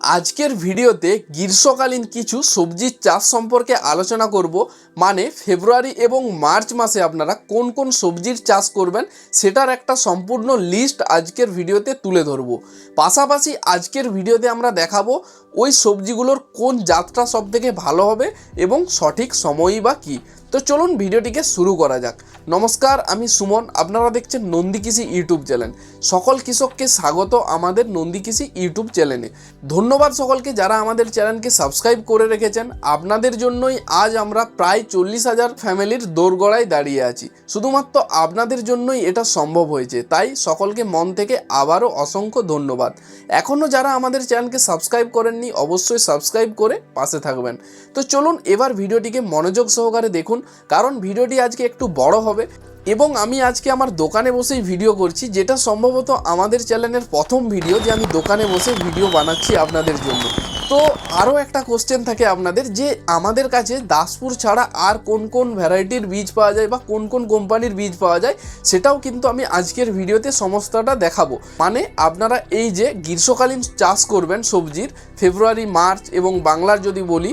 আজকের ভিডিওতে গ্রীষ্মকালীন কিছু সবজির চাষ সম্পর্কে আলোচনা করব মানে ফেব্রুয়ারি এবং মার্চ মাসে আপনারা কোন কোন সবজির চাষ করবেন সেটার একটা সম্পূর্ণ লিস্ট আজকের ভিডিওতে তুলে ধরব। পাশাপাশি আজকের ভিডিওতে আমরা দেখাবো ওই সবজিগুলোর কোন জাতটা সবথেকে ভালো হবে এবং সঠিক সময়ই বা কী? তো চলুন ভিডিওটিকে শুরু করা যাক। নমস্কার, আমি সুমন। আপনারা দেখছেন নন্দী কৃষি ইউটিউব চ্যানেল। সকল কৃষককে স্বাগত আমাদের নন্দী কৃষি ইউটিউব চ্যানেলে। ধন্যবাদ সকলকে যারা আমাদের চ্যানেলকে সাবস্ক্রাইব করে রেখেছেন। আপনাদের জন্যই আজ আমরা প্রায় চল্লিশ হাজার ফ্যামিলির দোরগড়ায় দাঁড়িয়ে আছি। শুধুমাত্র আপনাদের জন্যই এটা সম্ভব হয়েছে। তাই সকলকে মন থেকে আবারও অসংখ্য ধন্যবাদ। এখনও যারা আমাদের চ্যানেলকে সাবস্ক্রাইব করেননি অবশ্যই সাবস্ক্রাইব করে পাশে থাকবেন। তো চলুন এবার ভিডিওটিকে মনোযোগ সহকারে দেখুন, কারণ ভিডিওটি আজকে একটু বড় হবে এবং আমি আজকে আমার দোকানে বসেই ভিডিও করছি, যেটা সম্ভবত আমাদের চ্যানেলের প্রথম ভিডিও যে আমি দোকানে বসে ভিডিও বানাচ্ছি আপনাদের জন্য। তো আরও একটা কোশ্চেন থাকে আপনাদের, যে আমাদের কাছে দাসপুর ছাড়া আর কোন কোন ভ্যারাইটির বীজ পাওয়া যায় বা কোন কোন কোম্পানির বীজ পাওয়া যায়, সেটাও কিন্তু আমি আজকের ভিডিওতে সমস্তটা দেখাবো। মানে আপনারা এই যে গ্রীষ্মকালীন চাষ করবেন সবজির, ফেব্রুয়ারি, মার্চ এবং বাংলার যদি বলি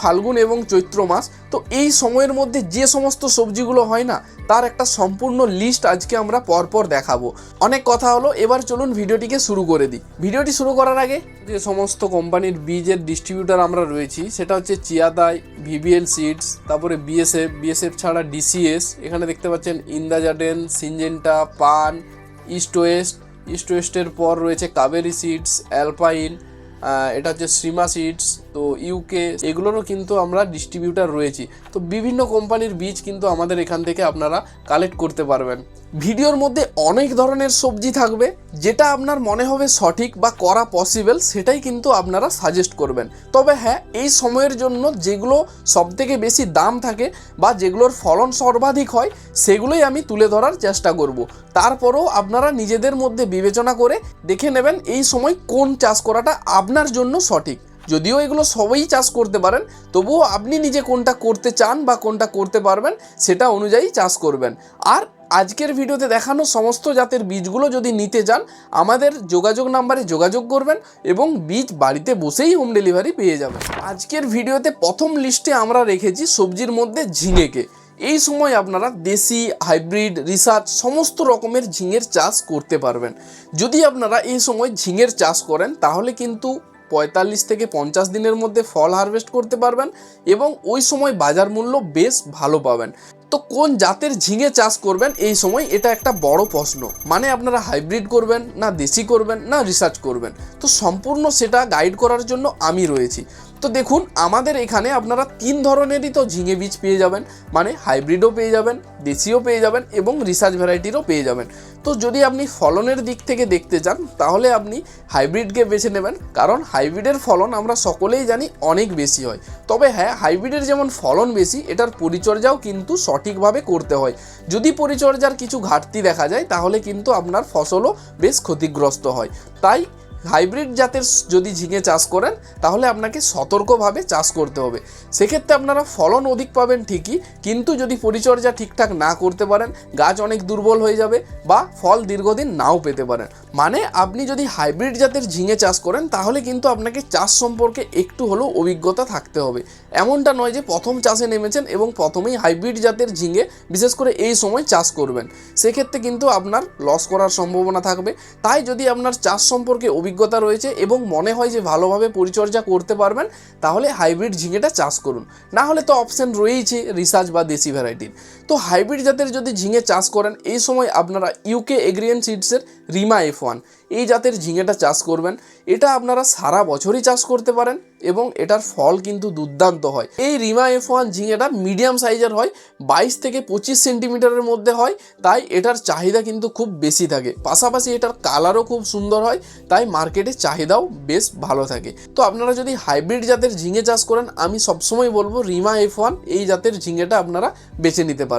ফাল্গুন এবং চৈত্র মাস, তো এই সময়ের মধ্যে যে সমস্ত সবজিগুলো হয় না, তার একটা সম্পূর্ণ লিস্ট আজকে আমরা পরপর দেখাবো। অনেক কথা হলো, এবার চলুন ভিডিওটিকে শুরু করে দিই। ভিডিওটি শুরু করার আগে যে সমস্ত কোম্পানির বীজের ডিস্ট্রিবিউটার আমরা রয়েছি, সেটা হচ্ছে চিয়াদাই ভিবিএল সিডস, তারপরে বিএসএফ বিএসএফ ছাড়া ডিসিএস, এখানে দেখতে পাচ্ছেন ইন্দা জার্ডেন, সিনজেন্টা, পান, ইস্ট ওয়েস্ট, ইস্ট ওয়েস্টের পর রয়েছে কাবেরি সিডস, অ্যালপাইন এটা হচ্ছে শ্রীমা সিডস, তো ইউকে এগুলোরও কিন্তু আমরা ডিস্ট্রিবিউটার রয়েছি। তো বিভিন্ন কোম্পানির বীজ কিন্তু আমাদের এখান থেকে আপনারা কালেক্ট করতে পারবেন। ভিডিওর মধ্যে অনেক ধরনের সবজি থাকবে, যেটা আপনার মনে হবে সঠিক বা করা পসিবল সেটাই কিন্তু আপনারা সাজেস্ট করবেন। তবে হ্যাঁ এই সময়ের জন্য যেগুলো সবথেকে বেশি দাম থাকে বা যেগুলোর ফলন সর্বাধিক হয়, সেগুলোই আমি তুলে ধরার চেষ্টা করব। তারপরেও আপনারা নিজেদের মধ্যে বিবেচনা করে দেখে নেবেন এই সময় কোন চাষ করাটা আপনার জন্য সঠিক। যদিও এগুলো সবাই চাষ করতে পারেন, তবুও আপনি নিজে কোনটা করতে চান বা কোনটা করতে পারবেন সেটা অনুযায়ী চাষ করবেন। আর আজকের ভিডিওতে দেখানো সমস্ত জাতের বীজগুলো যদি নিতে চান আমাদের যোগাযোগ নাম্বারে যোগাযোগ করবেন এবং বীজ বাড়িতে বসেই হোম ডেলিভারি পেয়ে যাবেন। আজকের ভিডিওতে প্রথম লিস্টে আমরা রেখেছি সবজির মধ্যে ঝিঙেকে। এই সময় আপনারা দেশি হাইব্রিড রিসার্চ সমস্ত রকমের ঝিঙের চাষ করতে পারবেন। যদি আপনারা এই সময় ঝিঙের চাষ করেন, তাহলে কিন্তু পঁয়তাল্লিশ থেকে পঞ্চাশ দিনের মধ্যে ফল হারভেস্ট করতে পারবেন এবং ওই সময় বাজার মূল্য বেশ ভালো পাবেন। তো কোন জাতের ঝিঙে চাষ করবেন? এই সময় এটা একটা বড় প্রশ্ন। মানে আপনারা হাইব্রিড করবেন, না দেশি করবেন, না রিসার্চ করবেন। তো সম্পূর্ণ সেটা গাইড করার জন্য আমি রয়েছি। তো দেখুন, আমাদের এখানে আপনারা তিন ধরনেরই তো ঝিঙে বীজ পেয়ে যাবেন। মানে হাইব্রিডও পেয়ে যাবেন দেশিও পেয়ে যাবেন এবং রিসার্চ ভ্যারাইটিরও পেয়ে যাবেন। তো যদি আপনি ফলনের দিক থেকে দেখতে চান, তাহলে আপনি হাইব্রিডকে বেছে নেবেন। কারণ হাইব্রিডের ফলন আমরা সকলেই জানি অনেক বেশি হয়। তবে হ্যাঁ হাইব্রিডের যেমন ফলন বেশি, এটার পরিচর্যাও কিন্তু সঠিকভাবে করতে হয়। যদি পরিচর্যার কিছু ঘাটতি দেখা যায়, তাহলে কিন্তু আপনার ফসলও বেশ ক্ষতিগ্রস্ত হয়। তাই হাইব্রিড জাতের যদি ঝিঙে চাষ করেন, তাহলে আপনাকে সতর্কভাবে চাষ করতে হবে। সেক্ষেত্রে আপনারা ফলন অধিক পাবেন ঠিকই, কিন্তু যদি পরিচর্যা ঠিকঠাক না করতে পারেন, গাছ অনেক দুর্বল হয়ে যাবে বা ফল দীর্ঘদিন নাও পেতে পারেন। মানে আপনি যদি হাইব্রিড জাতের ঝিঙে চাষ করেন, তাহলে কিন্তু আপনাকে চাষ সম্পর্কে একটু হলেও অভিজ্ঞতা থাকতে হবে। এমনটা নয় যে প্রথম চাষে নেমেছেন এবং প্রথমেই হাইব্রিড জাতের ঝিঙে বিশেষ করে এই সময় চাষ করবেন। সেক্ষেত্রে কিন্তু আপনার লস করার সম্ভাবনা থাকবে। তাই যদি আপনার চাষ সম্পর্কে অভিজ্ঞতা রয়েছে এবং মনে হয় যে ভালোভাবে পরিচর্যা করতে পারবেন, তাহলে হাইব্রিড ঝিঙেটা চাষ করুন। না হলে তো অপশন রয়েইছে রিসার্চ বা দেশি ভ্যারাইটির তো হাইব্রিড জাতের যদি ঝিঙে চাষ করেন, এই সময় আপনারা ইউকে এগ্রিয়ান সিডসের রিমা এফ ওয়ান এই জাতের ঝিঙেটা চাষ করবেন। এটা আপনারা সারা বছরই চাষ করতে পারেন এবং এটার ফল কিন্তু দুর্দান্ত হয়। এই রিমা এফ ওয়ান ঝিঙেটা মিডিয়াম সাইজের হয়, বাইশ থেকে পঁচিশ সেন্টিমিটারের মধ্যে হয়, তাই এটার চাহিদা কিন্তু খুব বেশি থাকে। পাশাপাশি এটার কালারও খুব সুন্দর হয়, তাই মার্কেটে চাহিদাও বেশ ভালো থাকে। তো আপনারা যদি হাইব্রিড জাতের ঝিঙে চাষ করেন, আমি সবসময় বলব রিমা এফ ওয়ান এই জাতের ঝিঙেটা আপনারা বেছে নিতে পারেন।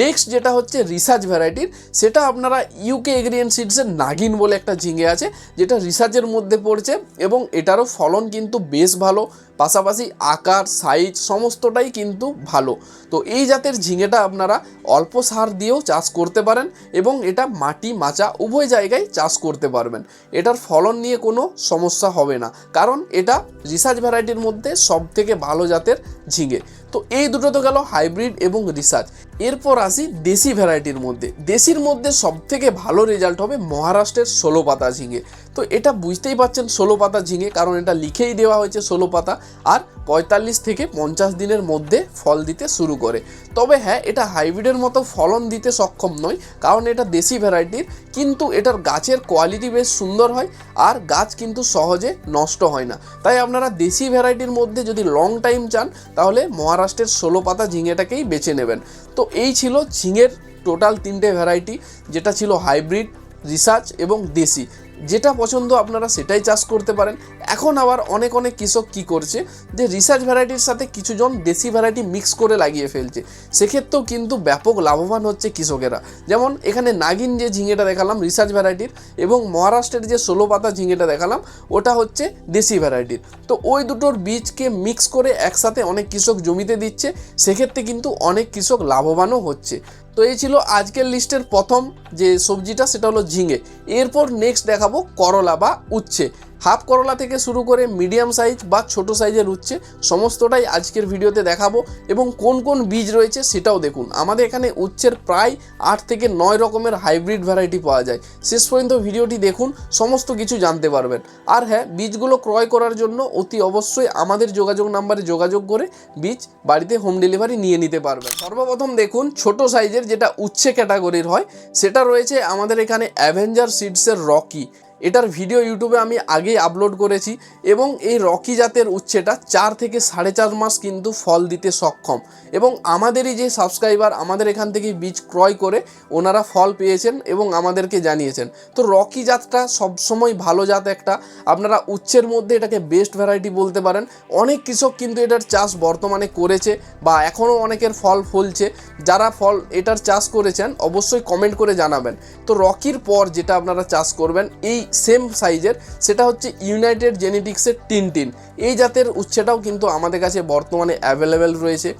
নেক্সট যেটা হচ্ছে রিসার্চ ভ্যারাইটির সেটা আপনারা ইউকে এগ্রিয়ান সিডসের নাগিন বলে একটা ঝিঙে আছে, যেটা রিসার্চের মধ্যে পড়ছে এবং এটারও ফলন কিন্তু বেশ ভালো, পাশাপাশি আকার সাইজ সমস্তটাই কিন্তু ভালো। তো এই জাতের ঝিঙেটা আপনারা অল্প সার দিয়েও চাষ করতে পারেন এবং এটা মাটি মাচা উভয় জায়গায় চাষ করতে পারবেন। এটার ফলন নিয়ে কোনো সমস্যা হবে না, কারণ এটা রিসার্চ ভ্যারাইটির মধ্যে সব থেকে ভালো জাতের ঝিঙে। তো এই দুটো তো গেল হাইব্রিড এবং রিসার্চ এরপর আসি দেশি ভ্যারাইটির মধ্যে। দেশির মধ্যে সব থেকে ভালো রেজাল্ট হবে মহারাষ্ট্রের ষোলো পাতা ঝিঙে। তো এটা বুঝতেই পারছেন ষোলো পাতা ঝিঙে, কারণ এটা লিখেই দেওয়া হয়েছে ষোলো পাতা, আর পঁয়তাল্লিশ থেকে পঞ্চাশ দিনের মধ্যে ফল দিতে শুরু করে। তবে হ্যাঁ এটা হাইব্রিডের মতো ফলন দিতে সক্ষম নয়, কারণ এটা দেশি ভ্যারাইটির কিন্তু এটার গাছের কোয়ালিটি বেশ সুন্দর হয়, আর গাছ কিন্তু সহজে নষ্ট হয় না। তাই আপনারা দেশি ভ্যারাইটির মধ্যে যদি লং টাইম চান, তাহলে মহারাষ্ট্রের ষোলো পাতা ঝিঙেটাকেই বেছে নেবেন। তো এই ছিল ঝিঙের টোটাল তিনটে ভ্যারাইটি যেটা ছিল হাইব্রিড রিসার্চ এবং দেশি। যেটা পছন্দ আপনারা সেটাই চাষ করতে পারেন। এখন আবার অনেক অনেক কৃষক কি করছে, যে রিসার্চ ভ্যারাইটির সাথে কিছুজন দেশি ভ্যারাইটি মিক্স করে লাগিয়ে ফেলছে। সেক্ষেত্রেও কিন্তু ব্যাপক লাভবান হচ্ছে কৃষকেরা। যেমন এখানে নাগিন যে ঝিঙেটা দেখালাম রিসার্চ ভ্যারাইটির এবং মহারাষ্ট্রের যে ষোলো পাতা ঝিঙেটা দেখালাম, ওটা হচ্ছে দেশি ভ্যারাইটির তো ওই দুটোর বীজকে মিক্স করে একসাথে অনেক কৃষক জমিতে দিচ্ছে, সেক্ষেত্রে কিন্তু অনেক কৃষক লাভবানও হচ্ছে। তো এই ছিল আজকের লিস্টের প্রথম যে সবজিটা, সেটা হলো ঝিঙে। এরপর নেক্সট দেখাবো করলা বা উচ্ছে। হাফ করলা থেকে শুরু করে মিডিয়াম সাইজ বা ছোট সাইজের উচ্ছে, সমস্তটাই আজকের ভিডিওতে দেখাবো এবং কোন কোন বীজ রয়েছে সেটাও দেখুন। আমাদের এখানে উচ্ছের প্রায় আট থেকে নয় রকমের হাইব্রিড ভ্যারাইটি পাওয়া যায়। শেষ পর্যন্ত ভিডিওটি দেখুন, সমস্ত কিছু জানতে পারবেন। আর হ্যাঁ বীজগুলো ক্রয় করার জন্য অতি অবশ্যই আমাদের যোগাযোগ নাম্বারে যোগাযোগ করে বীজ বাড়িতে হোম ডেলিভারি নিয়ে নিতে পারবেন। সর্বপ্রথম দেখুন, ছোট সাইজের যেটা উচ্ছে ক্যাটাগরির হয়, সেটা রয়েছে আমাদের এখানে অ্যাভেঞ্জার সিডসের রকি। এটার ভিডিও ইউটিউবে আমি আগেই আপলোড করেছি এবং এই রকি জাতের উচ্ছেটা চার থেকে সাড়ে চার মাস কিন্তু ফল দিতে সক্ষম। এবং আমাদেরই যে সাবস্ক্রাইবার আমাদের এখান থেকে বীজ ক্রয় করে ওনারা ফল পেয়েছেন এবং আমাদেরকে জানিয়েছেন। তো রকি জাতটা সবসময় ভালো জাত একটা। আপনারা উচ্ছের মধ্যে এটাকে বেস্ট ভ্যারাইটি বলতে পারেন। অনেক কৃষক কিন্তু এটার চাষ বর্তমানে করেছে বা এখনও অনেকের ফল ফলছে। যারা ফল এটার চাষ করেছেন অবশ্যই কমেন্ট করে জানাবেন। তো রকির পর যেটা আপনারা চাষ করবেন, এই সেম সাইজের, সেটা হচ্ছে ইউনাইটেড জেনেটিক্সের টিনটিন এই জাতের উচ্ছেটাও কিন্তু আমাদের কাছে বর্তমানে অ্যাভেলেবেল রয়েছে।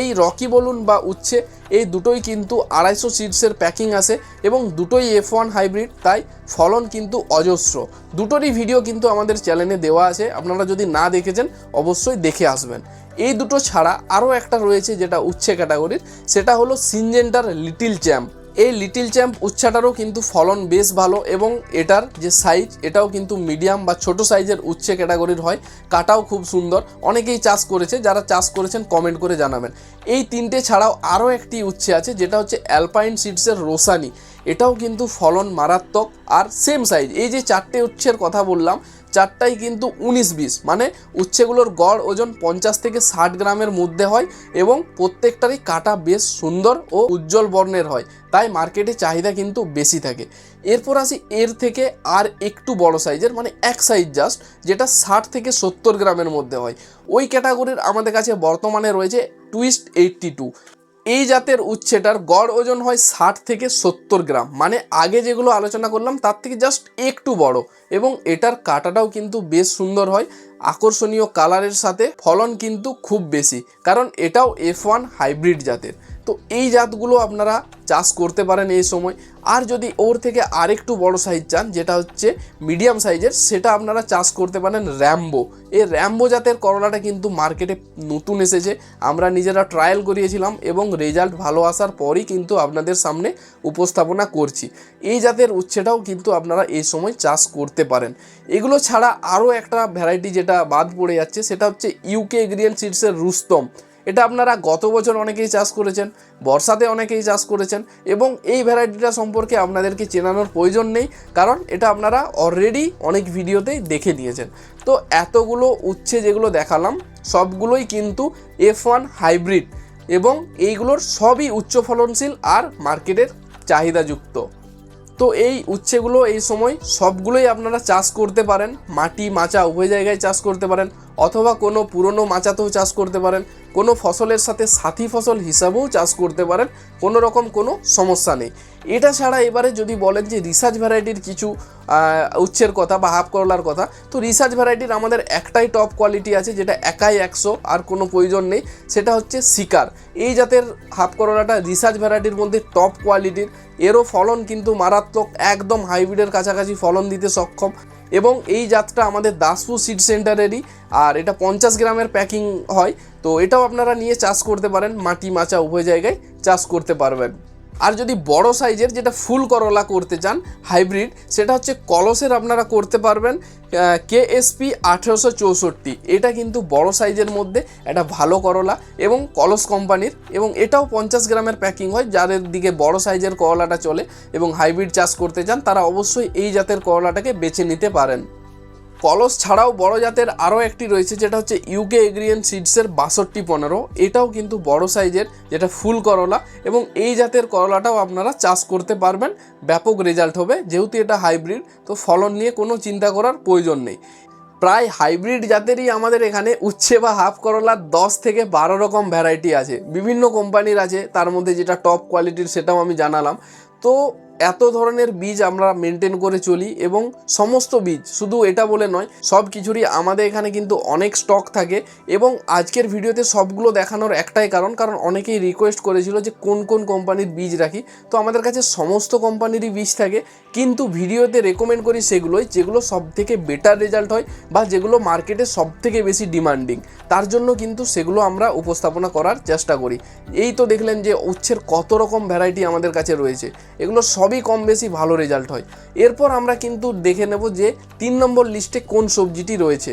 এই রকি বলুন বা উচ্ছে, এই দুটোই কিন্তু আড়াইশো সিডসের প্যাকিং আসে এবং দুটোই এফ ওয়ান হাইব্রিড তাই ফলন কিন্তু অজস্র। দুটোরই ভিডিও কিন্তু আমাদের চ্যানেলে দেওয়া আছে, আপনারা যদি না দেখেছেন, অবশ্যই দেখে আসবেন। এই দুটো ছাড়া আরও একটা রয়েছে যেটা উচ্ছে ক্যাটাগরির সেটা হলো সিনজেন্টার লিটিল চ্যাম্প এই লিটিল চ্যাম্প উচ্ছাটারও কিন্তু ফলন বেশ ভালো এবং এটার যে সাইজ এটাও কিন্তু মিডিয়াম বা ছোট সাইজের উচ্ছে ক্যাটাগরির হয়। কাটাও খুব সুন্দর। অনেকেই চাষ করেছে, যারা চাষ করেছেন কমেন্ট করে জানাবেন। এই তিনটে ছাড়াও আরও একটি উচ্ছে আছে, যেটা হচ্ছে অ্যালপাইন সিডসের রোসানি। এটাও কিন্তু ফলন মারাত্মক আর সেম সাইজ এই যে চারটে উচ্ছের কথা বললাম চারটাই কিন্তু উনিশ বিশ। মানে উচ্ছেগুলোর গড় ওজন পঞ্চাশ থেকে ষাট গ্রামের মধ্যে হয় এবং প্রত্যেকটারই কাটা বেশ সুন্দর ও উজ্জ্বল বর্ণের হয়। তাই মার্কেটে চাহিদা কিন্তু বেশি থাকে। এরপর আসি এর থেকে আর একটু বড় সাইজের মানে এক সাইজ জাস্ট, যেটা ষাট থেকে সত্তর গ্রামের মধ্যে হয়। ওই ক্যাটাগরির আমাদের কাছে বর্তমানে রয়েছে টুইস্ট এইটটি টু। এই জাতের উচ্ছেটার গড় ওজন হয় ষাট থেকে সত্তর গ্রাম। মানে আগে যেগুলো আলোচনা করলাম, তার থেকে জাস্ট একটু বড়। এবং এটার কাটাটাও কিন্তু বেশ সুন্দর হয়। আকর্ষণীয় কালারের সাথে ফলন কিন্তু খুব বেশি, কারণ এটাও এফ ওয়ান হাইব্রিড জাতের। তো এই জাতগুলো আপনারা চাষ করতে পারেন এই সময়। আর যদি ওর থেকে আরেকটু বড় সাইজ চান, যেটা হচ্ছে মিডিয়াম সাইজের সেটা আপনারা চাষ করতে পারেন র্যাম্বো এই র্যাম্বো জাতের করলাটা কিন্তু মার্কেটে নতুন এসেছে। আমরা নিজেরা ট্রায়াল করিয়েছিলাম এবং রেজাল্ট ভালো আসার পরই কিন্তু আপনাদের সামনে উপস্থাপনা করছি। এই জাতের উচ্ছেটাও কিন্তু আপনারা এই সময় চাষ করতে পারেন। এগুলো ছাড়া আরও একটা ভ্যারাইটি যেটা বাদ পড়ে যাচ্ছে, সেটা হচ্ছে ইউকে এগ্রিয়ান সিডসের রুস্তম। এটা আপনারা গত বছর অনেকেই চাষ করেছেন, বর্ষাতে অনেকেই চাষ করেছেন এবং এই ভ্যারাইটিটা সম্পর্কে আপনাদেরকে চেনানোর প্রয়োজন নেই, কারণ এটা আপনারা অলরেডি অনেক ভিডিওতেই দেখে নিয়েছেন। তো এতগুলো উচ্ছে যেগুলো দেখালাম, সবগুলোই কিন্তু এফ ওয়ান হাইব্রিড এবং এইগুলোর সবই উচ্চ ফলনশীল আর মার্কেটের চাহিদাযুক্ত। তো এই উচ্ছেগুলো এই সময় সবগুলোই আপনারা চাষ করতে পারেন। মাটি, মাচা উভয় জায়গায় চাষ করতে পারেন অথবা কোনো পুরনো মাচাতেও চাষ করতে পারেন। কোনো ফসলের সাথে সাথী ফসল হিসাবেও চাষ করতে পারেন। কোনো রকম কোনো সমস্যা নেই। এটা ছাড়া এবারে যদি বলেন যে রিসার্চ ভ্যারাইটির কিছু উচ্ছের কথা বা হাফ করলার কথা, তো রিসার্চ ভ্যারাইটির আমাদের একটাই টপ কোয়ালিটি আছে যেটা একাই একশো, আর কোনো প্রয়োজন নেই, সেটা হচ্ছে শিকার। এই জাতের হাফ করলাটা রিসার্চ ভ্যারাইটির মধ্যে টপ কোয়ালিটির এরও ফলন কিন্তু মারাত্মক, একদম হাইব্রিডের কাছাকাছি ফলন দিতে সক্ষম। এবং এই জাতটা আমাদের দাসপুর সিড সেন্টারেরই আর এটা পঞ্চাশ গ্রামের প্যাকিং হয়। তো এটাও আপনারা নিয়ে চাষ করতে পারেন, মাটি মাচা উভয় জায়গায় চাষ করতে পারবেন। আর যদি বড় সাইজের যেটা ফুল করলা করতে চান, হাইব্রিড, সেটা হচ্ছে কলসের আপনারা করতে পারবেন কেএসপি আঠেরোশো চৌষট্টি। এটা কিন্তু বড় সাইজের মধ্যে একটা ভালো করলা এবং কলস কোম্পানির, এবং এটাও পঞ্চাশ গ্রামের প্যাকিং হয়, যাদের দিকে বড় সাইজের করলাটা চলে এবং হাইব্রিড চাষ করতে চান, তারা অবশ্যই এই জাতের করলাটাকে বেছে নিতে পারেন। কলস ছাড়াও বড় জাতের আরও একটি রয়েছে যেটা হচ্ছে ইউকে এগ্রিয়ান সিডসের বাষট্টি পনেরো। এটাও কিন্তু বড় সাইজের, যেটা ফুল করলা এবং এই জাতের করলাটাও আপনারা চাষ করতে পারবেন। ব্যাপক রেজাল্ট হবে, যেহেতু এটা হাইব্রিড তো ফলন নিয়ে কোনো চিন্তা করার প্রয়োজন নেই। প্রায় হাইব্রিড জাতেরই আমাদের এখানে উচ্ছে বা হাফ করলার দশ থেকে বারো রকম ভ্যারাইটি আছে। বিভিন্ন কোম্পানির আছে, তার মধ্যে যেটা টপ কোয়ালিটির সেটাও আমি জানালাম। তো এত ধরনের বীজ আমরা মেনটেন করে চলি এবং সমস্ত বীজ, শুধু এটা বলে নয়, সব কিছুরই আমাদের এখানে কিন্তু অনেক স্টক থাকে এবং আজকের ভিডিওতে সবগুলো দেখানোর একটাই কারণ কারণ অনেকেই রিকোয়েস্ট করেছিল যে কোন কোন কোম্পানির বীজ রাখি। তো আমাদের কাছে সমস্ত কোম্পানিরই বীজ থাকে, কিন্তু ভিডিওতে রেকমেন্ড করি সেগুলোই, যেগুলো সব থেকে বেটার রেজাল্ট হয় বা যেগুলো মার্কেটে সব থেকে বেশি ডিমান্ডিং তার জন্য কিন্তু সেগুলো আমরা উপস্থাপনা করার চেষ্টা করি। এই তো দেখলেন যে উচ্ছের কত রকম ভ্যারাইটি আমাদের কাছে রয়েছে। এগুলো সবই কম বেশি ভালো রেজাল্ট হয়। এরপর আমরা কিন্তু দেখে নেব যে তিন নম্বর লিস্টে কোন সবজিটি রয়েছে।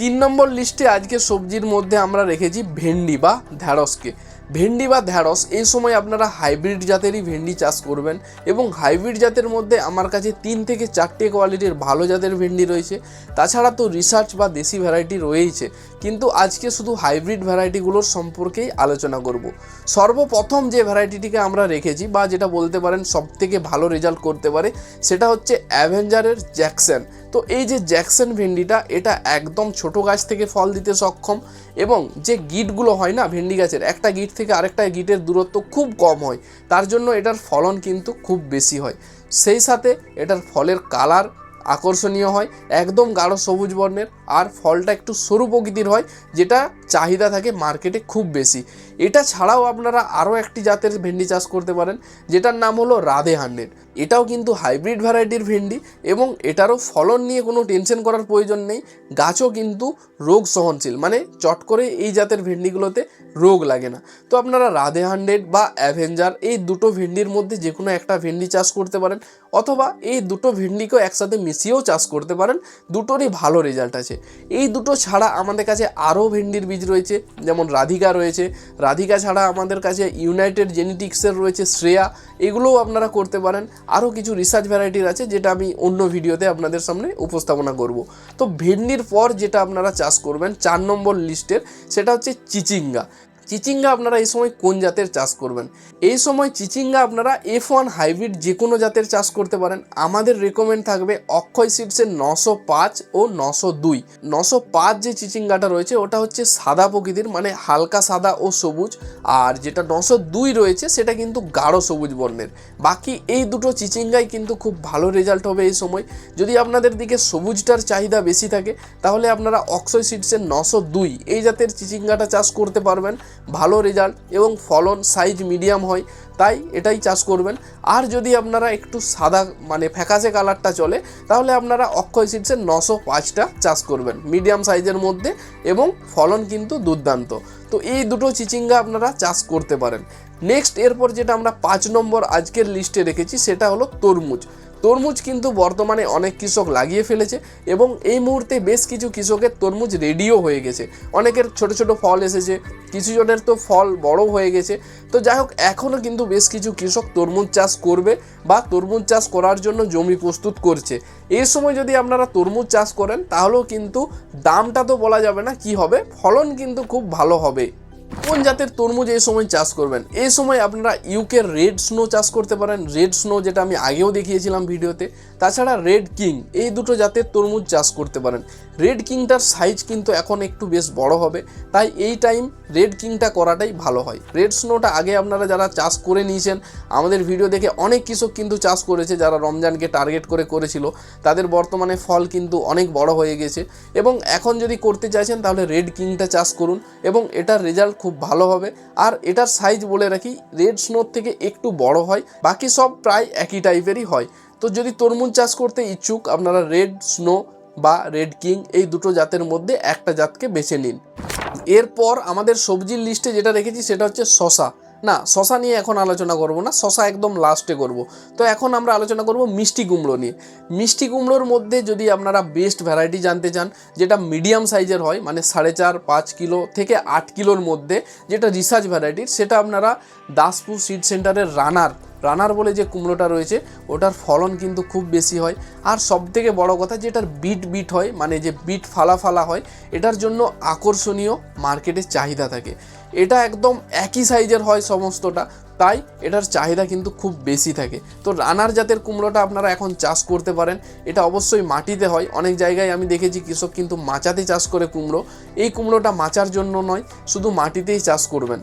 তিন নম্বর লিস্টে আজকে সবজির মধ্যে আমরা রেখেছি ভেন্ডি বা ঢ্যাঁড়সকে। ভেন্ডি বা ঢ্যাঁড়স, এই সময় আপনারা হাইব্রিড জাতেরই ভেন্ডি চাষ করবেন এবং হাইব্রিড জাতের মধ্যে আমার কাছে তিন থেকে চারটে কোয়ালিটির ভালো জাতের ভেন্ডি রয়েছে। তাছাড়া তো রিসার্চ বা দেশি ভ্যারাইটি রয়েইছে। কিন্তু আজকে শুধু হাইব্রিড ভ্যারাইটিগুলোর সম্পর্কেই আলোচনা করব। সর্বপ্রথম যে ভ্যারাইটিটিকে আমরা রেখেছি বা যেটা বলতে পারেন সব থেকে ভালো রেজাল্ট করতে পারে, সেটা হচ্ছে অ্যাভেঞ্জারের জ্যাকসন। তো এই যে জ্যাকসন ভেন্ডিটা, এটা একদম ছোট গাছ থেকে ফল দিতে সক্ষম এবং যে গিটগুলো হয় না, ভেন্ডি গাছের, একটা গিট থেকে আরেকটা গিটের দূরত্ব খুব কম হয়। তার জন্য এটার ফলন কিন্তু খুব বেশি হয়। সেই সাথে এটার ফলের কালার আকর্ষণীয় হয়, একদম গাঢ় সবুজ বর্ণের, আর ফলটা একটু সরু প্রকৃতির হয়, যেটা চাহিদা থাকে মার্কেটে খুব বেশি। এটা ছাড়াও আপনারা আরও একটি জাতের ভেন্ডি চাষ করতে পারেন, যেটার নাম হলো রাধে হান্ড্রেড এটাও কিন্তু হাইব্রিড ভ্যারাইটির ভেন্ডি এবং এটারও ফলন নিয়ে কোনো টেনশন করার প্রয়োজন নেই, গাছও কিন্তু রোগ সহনশীল মানে চট করে এই জাতের ভেন্ডিগুলোতে রোগ লাগে না। তো আপনারা রাধে হান্ড্রেড বা অ্যাভেঞ্জার এই দুটো ভেন্ডির মধ্যে যে কোনো একটা ভেন্ডি চাষ করতে পারেন, অথবা এই দুটো ভেন্ডিকেও একসাথে মিশিয়েও চাষ করতে পারেন, দুটোরই ভালো রেজাল্ট আছে। এই দুটো ছাড়া আমাদের কাছে আরও ভেন্ডির বীজ রয়েছে, যেমন রাধিকা রয়েছে রাধিকা ছাড়া আমাদের কাছে ইউনাইটেড জেনেটিক্সের রয়েছে শ্রেয়া। এগুলোও আপনারা করতে পারেন। আরও কিছু রিসার্চ ভ্যারাইটির আছে, যেটা আমি অন্য ভিডিওতে আপনাদের সামনে উপস্থাপনা করব। তো ভেন্ডির পর যেটা আপনারা চাষ করবেন, চার নম্বর লিস্টের সেটা হচ্ছে চিচিঙ্গা। চিচিঙ্গা আপনারা এই সময় কোন জাতের চাষ করবেন? এই সময় চিচিঙ্গা আপনারা এফ ওয়ান হাইব্রিড যে কোনো জাতের চাষ করতে পারেন। আমাদের রেকমেন্ড থাকবে অক্ষয় সিডসের নশো পাঁচ ও নশো দুই। নশো পাঁচ যে চিচিঙ্গাটা রয়েছে, ওটা হচ্ছে সাদা প্রকৃতির মানে হালকা সাদা ও সবুজ। আর যেটা নশো দুই রয়েছে, সেটা কিন্তু গাঢ় সবুজ বর্ণের। বাকি এই দুটো চিচিঙ্গাই কিন্তু খুব ভালো রেজাল্ট হবে এই সময়। যদি আপনাদের দিকে সবুজটার চাহিদা বেশি থাকে, তাহলে আপনারা অক্ষয় সিডসের নশো দুই এই জাতের চিচিঙ্গাটা চাষ করতে পারবেন। ভালো রেজাল্ট এবং ফলন সাইজ মিডিয়াম হয়, তাই এটাই চাষ করবেন। আর যদি আপনারা একটু সাদা মানে ফ্যাকাশে কালারটা চলে, তাহলে আপনারা অক্ষয় সিডসের নশো পাঁচটা চাষ করবেন মিডিয়াম সাইজের মধ্যে এবং ফলন কিন্তু দুর্দান্ত। তো এই দুটো চিচিঙ্গা আপনারা চাষ করতে পারেন। নেক্সট এরপর যেটা আমরা পাঁচ নম্বর আজকের লিস্টে রেখেছি, সেটা হলো তরমুজ। তরমুজ কিন্তু বর্তমানে অনেক কৃষক লাগিয়ে ফেলেছে এবং এই মুহূর্তে বেশ কিছু কৃষকের তরমুজ রেডিও হয়ে গেছে। অনেকের ছোট ছোট ফল এসেছে, কিছু জনের তো ফল বড় হয়ে গেছে। তো যাই হোক, এখনও কিন্তু বেশ কিছু কৃষক তরমুজ চাষ করবে বা তরমুজ চাষ করার জন্য জমি প্রস্তুত করছে। এই সময় যদি আপনারা তরমুজ চাষ করেন, তাহলেও কিন্তু দামটা তো বলা যাবে না, কি হবে? ফলন কিন্তু খুব ভালো হবে। কোন জাতের তরমুজ এই সময় চাষ করবেন? এই সময় আপনারা ইউকে রেড স্নো চাষ করতে পারেন। রেড স্নো যেটা আমি আগেও দেখিয়েছিলাম ভিডিওতে। তাছাড়া রেড কিং এই দুটো জাতের তরমুজ চাষ করতে পারেন। রেড কিংটার সাইজ কিন্তু এখন একটু বেশ বড় হবে। তাই এই টাইম রেড কিংটা করাটাই ভালো হয়। রেড স্নোটা আগে আপনারা যারা চাষ করে নিয়েছেন, আমাদের ভিডিও দেখে অনেক কৃষক কিন্তু চাষ করেছে, যারা রমজানকে টার্গেট করে করেছিল। তাদের বর্তমানে ফল কিন্তু অনেক বড় হয়ে গেছে। এবং এখন যদি করতে চাইছেন, তাহলে রেড কিংটা চাষ করুন এবং এটার রেজাল্ট খুব ভালো হবে। আর এটার সাইজ বলে রাখি রেড স্নোর থেকে একটু বড় হয়, বাকি সব প্রায় একই টাইপেরই হয়। তো যদি তরমুজ চাষ করতে ইচ্ছুক, আপনারা রেড স্নো বা রেড কিং এই দুটো জাতের মধ্যে একটা জাতকে বেছে নিন। এরপর আমাদের সবজির লিস্টে যেটা রেখেছি সেটা হচ্ছে শশা না শশা নিয়ে এখন আলোচনা করব না শশা একদম লাস্টে করব। তো এখন আমরা আলোচনা করব মিষ্টি কুমড়ো নিয়ে। মিষ্টি কুমড়োর মধ্যে যদি আপনারা বেস্ট ভ্যারাইটি জানতে চান, যেটা মিডিয়াম সাইজের হয় মানে সাড়ে চার, পাঁচ কিলো থেকে আট কিলোর মধ্যে যেটা রিসার্চ ভ্যারাইটির সেটা আপনারা দাসপুর সিড সেন্টারের রানার রানার বলে যে কুমড়োটা রয়েছে, ওটার ফলন কিন্তু খুব বেশি হয়। আর সবথেকে বড় কথা যেটার বিট বিট হয় মানে যে বিট ফালা ফালা হয়, এটার জন্য আকর্ষণীয় মার্কেটে চাহিদা থাকে। এটা একদম একই সাইজের হয় সমস্তটা, তাই এটার চাহিদা কিন্তু খুব বেশি থাকে। তো রানার জাতের কুমড়োটা আপনারা এখন চাষ করতে পারেন। এটা অবশ্যই মাটিতে হয়। অনেক জায়গায় আমি দেখেছি কৃষক কিন্তু মাচাতে চাষ করে কুমড়ো। এই কুমড়োটা মাচার জন্য নয়, শুধু মাটিতেই চাষ করবেন।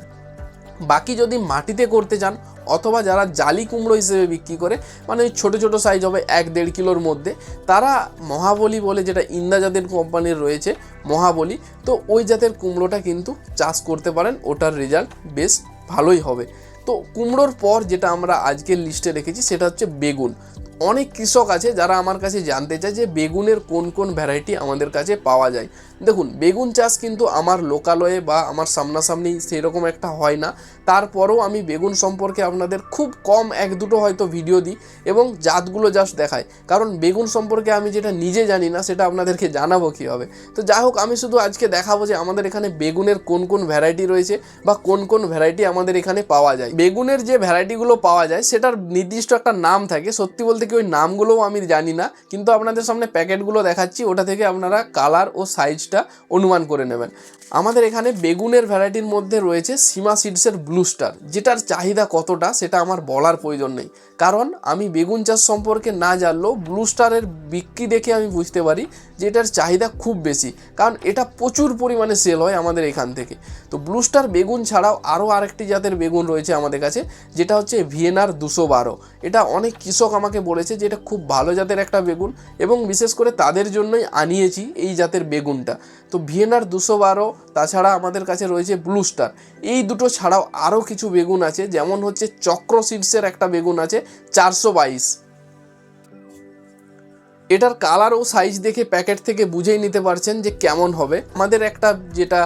বাকি যদি মাটিতে করতে চান অথবা যারা জালি কুমড়ো হিসেবে বিক্রি করে মানে ওই ছোটো ছোটো সাইজ হবে এক দেড় কিলোর মধ্যে, তারা মহাবলী বলে যেটা ইন্দা জাতের কোম্পানির রয়েছে, মহাবলী, তো ওই জাতের কুমড়োটা কিন্তু চাষ করতে পারেন, ওটার রেজাল্ট বেশ ভালোই হবে। তো কুমড়োর পর যেটা আমরা আজকের লিস্টে রেখেছি, সেটা হচ্ছে বেগুন। অনেক কৃষক আছে যারা আমার কাছে জানতে চায় যে বেগুনের কোন কোন ভ্যারাইটি আমাদের কাছে পাওয়া যায়। দেখুন, বেগুন চাষ কিন্তু আমার লোকালয়ে বা আমার সামনাসামনি সেরকম একটা হয় না। তারপরেও আমি বেগুন সম্পর্কে আপনাদের খুব কম এক দুটো হয়তো ভিডিও দিই এবং জাতগুলো জাস্ট দেখাই। কারণ বেগুন সম্পর্কে আমি যেটা নিজে জানি না, সেটা আপনাদেরকে জানাব কীভাবে। তো যাই হোক, আমি শুধু আজকে দেখাবো যে আমাদের এখানে বেগুনের কোন কোন ভ্যারাইটি রয়েছে বা কোন কোন ভ্যারাইটি আমাদের এখানে পাওয়া যায়। বেগুনের যে ভ্যারাইটিগুলো পাওয়া যায়, সেটার নির্দিষ্ট একটা নাম থাকে। সত্যি বলতে কি ওই নামগুলোও আমি জানি না, কিন্তু আপনাদের সামনে প্যাকেটগুলো দেখাচ্ছি। ওটা থেকে আপনারা কালার ও সাইজটা অনুমান করে নেবেন। আমাদের এখানে বেগুনের ভ্যারাইটির মধ্যে রয়েছে সীমা সিডসের ব্লু স্টার যেটার চাহিদা কতটা সেটা আমার বলার প্রয়োজন নেই। কারণ আমি বেগুন চাষ সম্পর্কে না জানলেও ব্লু স্টারের বিক্রি দেখে আমি বুঝতে পারি যে এটার চাহিদা খুব বেশি। কারণ এটা প্রচুর পরিমাণে সেল হয় আমাদের এখান থেকে। তো ব্লু স্টার বেগুন ছাড়াও আরও আরেকটি জাতের বেগুন রয়েছে আমাদের কাছে, যেটা হচ্ছে ভিয়েনার দুশো বারো। এটা অনেক কৃষক আমাকে বলেছে যে এটা খুব ভালো জাতের একটা বেগুন এবং বিশেষ করে তাদের জন্যই আনিয়েছি এই জাতের বেগুনটা। তো ভিয়েনার দুশো বারো, তাছাড়া আমাদের কাছে রয়েছে ব্লু স্টার এই দুটো ছাড়াও আরও কিছু বেগুন আছে, যেমন হচ্ছে চক্র সিডসের একটা বেগুন আছে চারশো বাইশ। এটার কালার ও সাইজ দেখে প্যাকেট থেকে বুঝেই নিতে পারছেন যে কেমন হবে। আমাদের একটা যেটা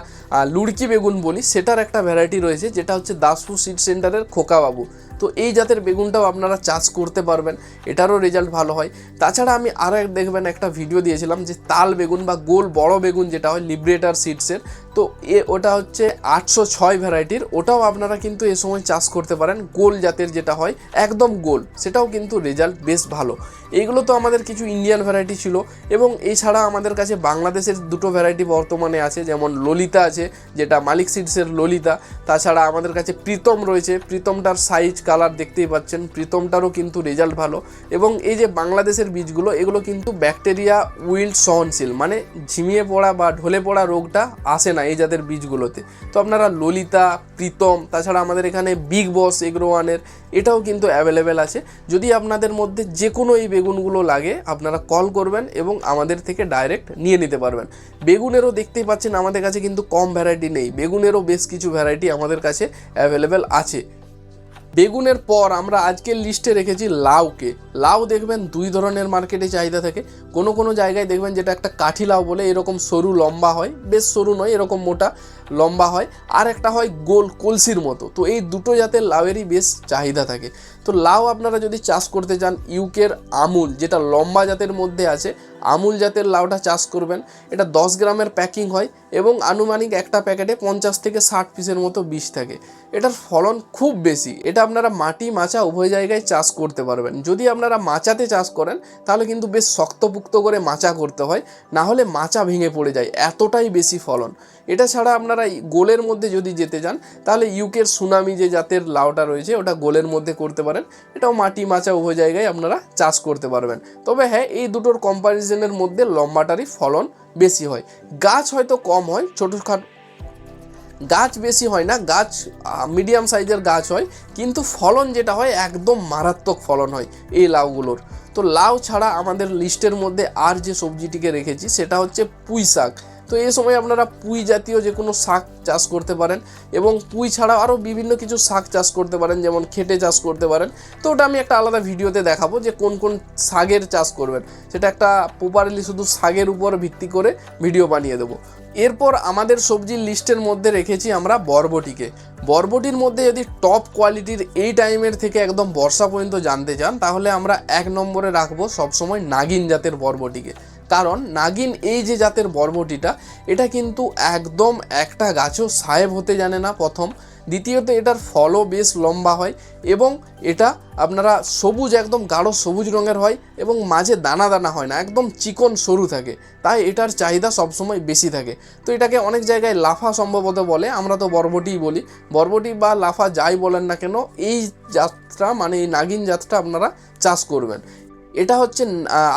লুড়কি বেগুন বলি, সেটার একটা ভ্যারাইটি রয়েছে, যেটা হচ্ছে দাসপুর সিড সেন্টারের খোকাবাবু। তো এই জাতের বেগুনটাও আপনারা চাষ করতে পারবেন, এটারও রেজাল্ট ভালো হয়। তাছাড়া আমি আরও দেখবেন, একটা ভিডিও দিয়েছিলাম যে তাল বেগুন বা গোল বড় বেগুন যেটা হয় লিব্রেটার সিডসের তো এ ওটা হচ্ছে আটশো ছয় ভ্যারাইটির। ওটাও আপনারা কিন্তু এ সময় চাষ করতে পারেন। গোল জাতের যেটা হয়, একদম গোল। সেটাও কিন্তু রেজাল্ট বেশ ভালো। এইগুলো তো আমাদের কিছু ইন্ডিয়ান ভ্যারাইটি ছিল এবং এছাড়া আমাদের কাছে বাংলাদেশের দুটো ভ্যারাইটি বর্তমানে আছে, যেমন ললিতা আছে, যেটা মালিক সিডসের ললিতা। তাছাড়া আমাদের কাছে প্রীতম রয়েছে। প্রীতমটার সাইজ কালার দেখতেই পাচ্ছেন। প্রীতমটারও কিন্তু রেজাল্ট ভালো। এবং এই যে বাংলাদেশের বীজগুলো, এগুলো কিন্তু ব্যাকটেরিয়া উইল্ড সহনশীল। মানে ঝিমিয়ে পড়া বা ঢলে পড়া রোগটা আসে না এই জাতের বীজগুলোতে। তো আপনারা ললিতা, প্রীতম, তাছাড়া আমাদের এখানে বিগ বস এগ্রো ওয়ানের এটাও কিন্তু অ্যাভেলেবেল আছে। যদি আপনাদের মধ্যে যে কোনো এই বেগুনগুলো লাগে, আপনারা কল করবেন এবং আমাদের থেকে ডাইরেক্ট নিয়ে নিতে পারবেন। বেগুনেরও দেখতেই পাচ্ছেন আমাদের কাছে কিন্তু কম ভ্যারাইটি নেই। বেগুনেরও বেশ কিছু ভ্যারাইটি আমাদের কাছে অ্যাভেলেবেল আছে। বেগুনের পর আমরা আজকের লিস্টে রেখেছি লাউকে। লাউ দেখবেন দুই ধরনের মার্কেটে চাহিদা থাকে। কোনো কোনো জায়গায় দেখবেন যেটা একটা কাঠি লাউ বলে এরকম সরু লম্বা হয়, বেশ সরু নয়, এরকম মোটা। লম্বা হয়, আর একটা হয় গোল কলসির মতো। তো এই দুটো জাতের লাউয়েরই বেশ চাহিদা থাকে। তো লাউ আপনারা যদি চাষ করতে চান, ইউকের আমুল, যেটা লম্বা জাতের মধ্যে আছে, আমুল জাতের লাউটা চাষ করবেন। এটা দশ গ্রামের প্যাকিং হয় এবং আনুমানিক একটা প্যাকেটে পঞ্চাশ থেকে ষাট পিসের মতো বীজ থাকে। এটার ফলন খুব বেশি। এটা আপনারা মাটি মাচা উভয় জায়গায় চাষ করতে পারবেন। যদি আপনারা মাচাতে চাষ করেন, তাহলে কিন্তু বেশ শক্তপুক্ত করে মাচা করতে হয়, না হলে মাচা ভেঙে পড়ে যায়। এতটাই বেশি ফলন। এটা ছাড়া আপনারা এই গোলের মধ্যে যদি যেতে যান, তাহলে ইউকের সুনামি যে জাতের লাউটা রয়েছে, ওটা গোলের মধ্যে করতে পারেন। এটাও মাটি মাচা উভয় জায়গায় আপনারা চাষ করতে পারবেন। তবে হ্যাঁ এই দুটোর কম্প্যারিজনের মধ্যে লম্বাটারই ফলন বেশি হয়। গাছ হয়তো কম হয়, ছোটোখাটো গাছ বেশি হয় না, গাছ মিডিয়াম সাইজের গাছ হয়, কিন্তু ফলন যেটা হয় একদম মারাত্মক ফলন হয় এই লাউগুলোর। তো লাউ ছাড়া আমাদের লিস্টের মধ্যে আর যে সবজিটিকে রেখেছি, সেটা হচ্ছে পুঁই শাক তো এই সময় আপনারা পুঁই জাতীয় যে কোনো শাক চাষ করতে পারেন এবং পুঁই ছাড়া আরও বিভিন্ন কিছু শাক চাষ করতে পারেন, যেমন খেটে চাষ করতে পারেন। তো ওটা আমি একটা আলাদা ভিডিওতে দেখাবো যে কোন কোন শাকের চাষ করবেন। সেটা একটা প্রপারলি শুধু শাকের উপর ভিত্তি করে ভিডিও বানিয়ে দেবো। এরপর আমাদের সবজির লিস্টের মধ্যে রেখেছি আমরা বরবটিকে। বরবটির মধ্যে যদি টপ কোয়ালিটির এই টাইমের থেকে একদম বর্ষা পর্যন্ত জানতে চান, তাহলে আমরা এক নম্বরে রাখব সবসময় নাগিন জাতের বরবটিকে। কারণ নাগিন এই যে জাতের বরবটিটা, এটা কিন্তু একদম একটা গাছও সাহেব হতে জানে না প্রথম। দ্বিতীয়ত এটার ফলও বেশ লম্বা হয় এবং এটা আপনারা সবুজ, একদম গাঢ় সবুজ রঙের হয় এবং মাঝে দানা দানা হয় না, একদম চিকন সরু থাকে। তাই এটার চাহিদা সবসময় বেশি থাকে। তো এটাকে অনেক জায়গায় লাফা সম্ভবত বলে, আমরা তো বরবটিই বলি। বরবটি বা লাফা যাই বলেন না কেন, এই জাতটা মানে এই নাগিন জাতটা আপনারা চাষ করবেন। এটা হচ্ছে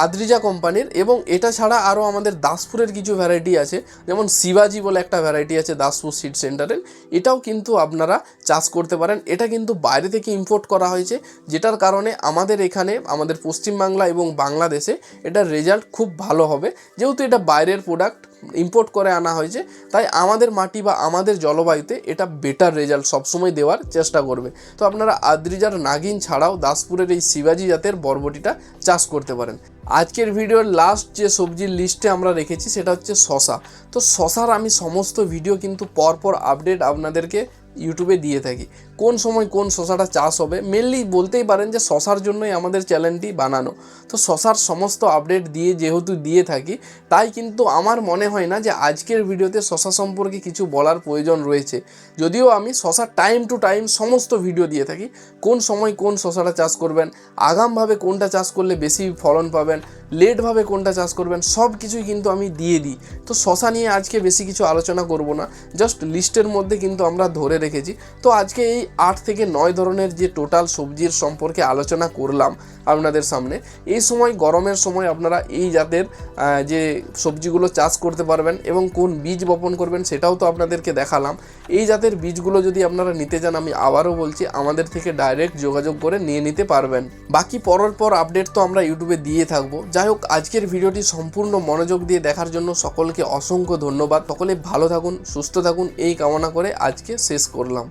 আদ্রিজা কোম্পানির এবং এটা ছাড়া আরও আমাদের দাসপুরের কিছু ভ্যারাইটি আছে। যেমন শিবাজি বলে একটা ভ্যারাইটি আছে দাসপুর সিড সেন্টারের এটাও কিন্তু আপনারা চাষ করতে পারেন। এটা কিন্তু বাইরে থেকে ইম্পোর্ট করা হয়েছে, যেটার কারণে আমাদের এখানে, আমাদের পশ্চিমবাংলা এবং বাংলাদেশে এটার রেজাল্ট খুব ভালো হবে। যেহেতু এটা বাইরের প্রোডাক্ট ইম্পোর্ট করে আনা হয়েছে তাই আমাদের মাটি বা আমাদের জলবায়ুতে এটা বেটার রেজাল্ট সবসময় দেওয়ার চেষ্টা করবে। তো আপনারা আদ্রিজার নাগিন ছাড়াও দাসপুরের এই শিবাজি জাতের বরবটিটা চাষ করতে পারেন। আজকের ভিডিওর লাস্ট যে সবজির লিস্টে আমরা রেখেছি, সেটা হচ্ছে শশা তো শশার আমি সমস্ত ভিডিও কিন্তু পরপর আপডেট আপনাদেরকে ইউটিউবে দিয়ে থাকি। কোন সময় কোন শশাটা চাষ হবে মেনলি বলতেই পারেন যে শশার জন্যই আমাদের চ্যানেলটি বানানো। তো শশার সমস্ত আপডেট দিয়ে যেহেতু দিয়ে থাকি, তাই কিন্তু আমার মনে হয় না যে আজকের ভিডিওতে শশা সম্পর্কে কিছু বলার প্রয়োজন রয়েছে। যদিও আমি শশা টাইম টু টাইম সমস্ত ভিডিও দিয়ে থাকি, কোন সময় কোন শশাটা চাষ করবেন আগামভাবে কোনটা চাষ করলে বেশি ফলন পাবেন লেটভাবে কোনটা চাষ করবেন, সব কিছুই কিন্তু আমি দিয়ে দিই। তো শশা নিয়ে আজকে বেশি কিছু আলোচনা করব না জাস্ট লিস্টের মধ্যে কিন্তু আমরা ধরে রেখেছি। তো আজকে এই আট থেকে নয় ধরনের যে টোটাল সবজির সম্পর্কে আলোচনা করলাম আপনাদের সামনে, এই সময়, গরমের সময় আপনারা এই জাতের যে সবজিগুলো চাষ করতে পারবেন এবং কোন বীজ বপন করবেন সেটাও তো আপনাদেরকে দেখালাম। এই জাতের বীজগুলো যদি আপনারা নিতে চান, আমি আবারও বলছি, আমাদের থেকে ডাইরেক্ট যোগাযোগ করে নিয়ে নিতে পারবেন। বাকি পরের পর আপডেট তো আমরা ইউটিউবে দিয়ে থাকব। যাই হোক, আজকের ভিডিওটি সম্পূর্ণ মনোযোগ দিয়ে দেখার জন্য সকলকে অসংখ্য ধন্যবাদ। সকলে ভালো থাকুন, সুস্থ থাকুন, এই কামনা করে আজকে শেষ করলাম।